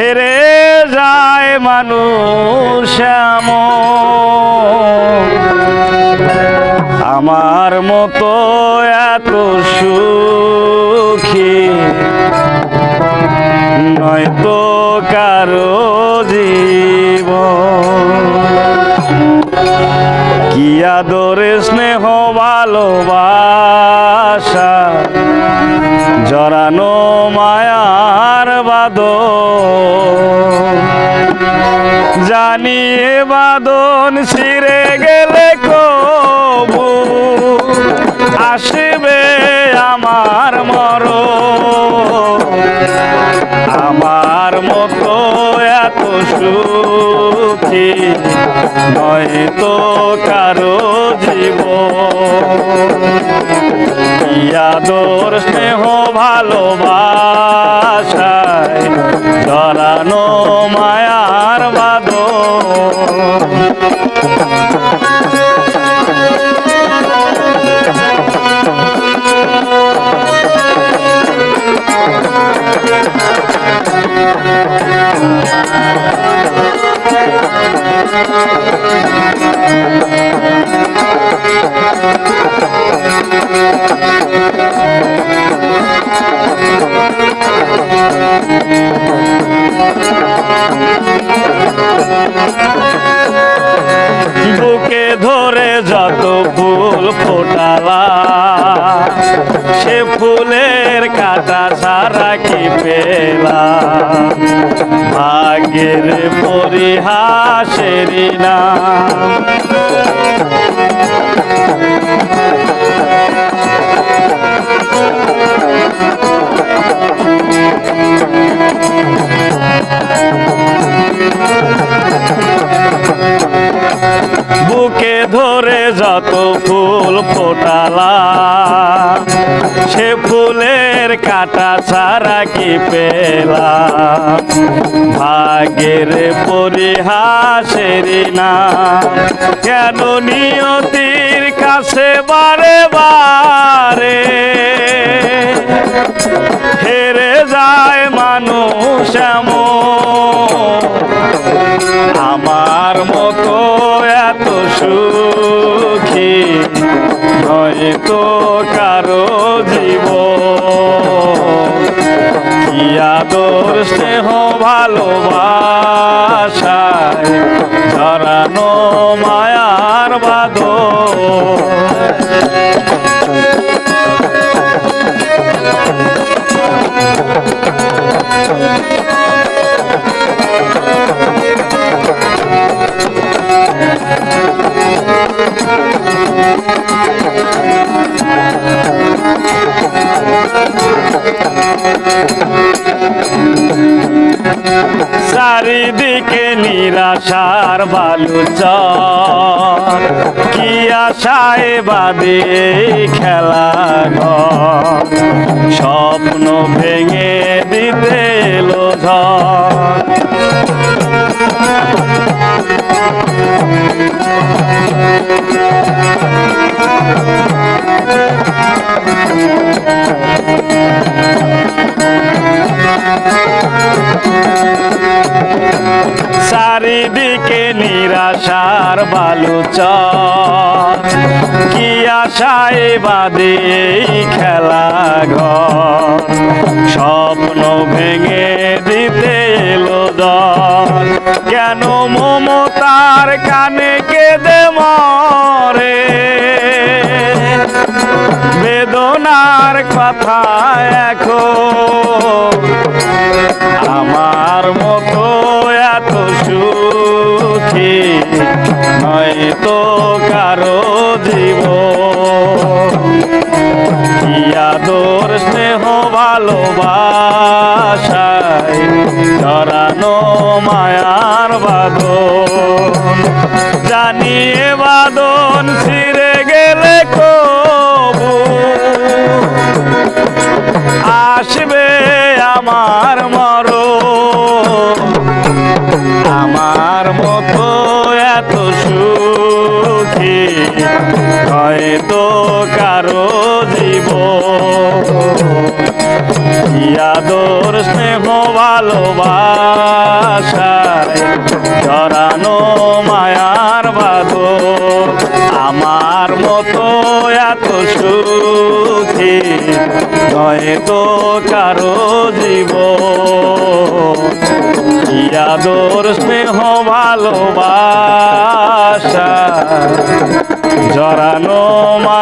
হেরে যায় মানুষ আমার মতো এত সুখী নয়তো কারও জীব কি আদরে স্নেহ, ভালোবাসা জরানো মায়ার বাদর জানিয়ে বাদন ছিঁড়ে গেলে কবু। আসবে আমার মর আমার মতো এত সুখী নয়তো কারও জীব ইয়াদর স্নেহ ভালোবাসায় বাদর বুকে যত ফুল ফোটালা সে ফুলের কাটা সারা কি পেলা? ভাগ্যের পরিহাসেরি না যত ফুল ফোটালা। সে ফুলের কাটা ছাড়া কি পেলা? ভাগ্যের পরিহাসের না। কেন নিয়তির কাছে বারে বারে? হেরে যায় মানুষ হয়তো কারও জীব কি আদর স্নেহ ভালোবাসায় ধরানো মায়ার বাদর চারিদিকে নিরাশার বালুচর কি আশায় বাদে খেলা স্বপ্ন ভেঙে দিতে এলো আশায় বাদে খেলা ঘর। স্বপ্ন ভেঙে দিতে এলো দল। কেন মমতার কানে কেঁদে মরে? বেদনার কথা এখন কি আদর স্নেহ ভালোবাসায় জড়ানো মায়ার বাদন জানিয়ে বাদন ছিঁড়ে গেলে কবু। আসবে আমার মর আমার মতো এত সুখী হয়তো কারও জীব। ইয়াদর স্নেহ ভালোবাসায় জড়ানো মায়ার বাদর আমার মতো এত সুখী নয় তো কারও জীব। ইয়াদর স্নেহ, ভালোবাসা জরানো মা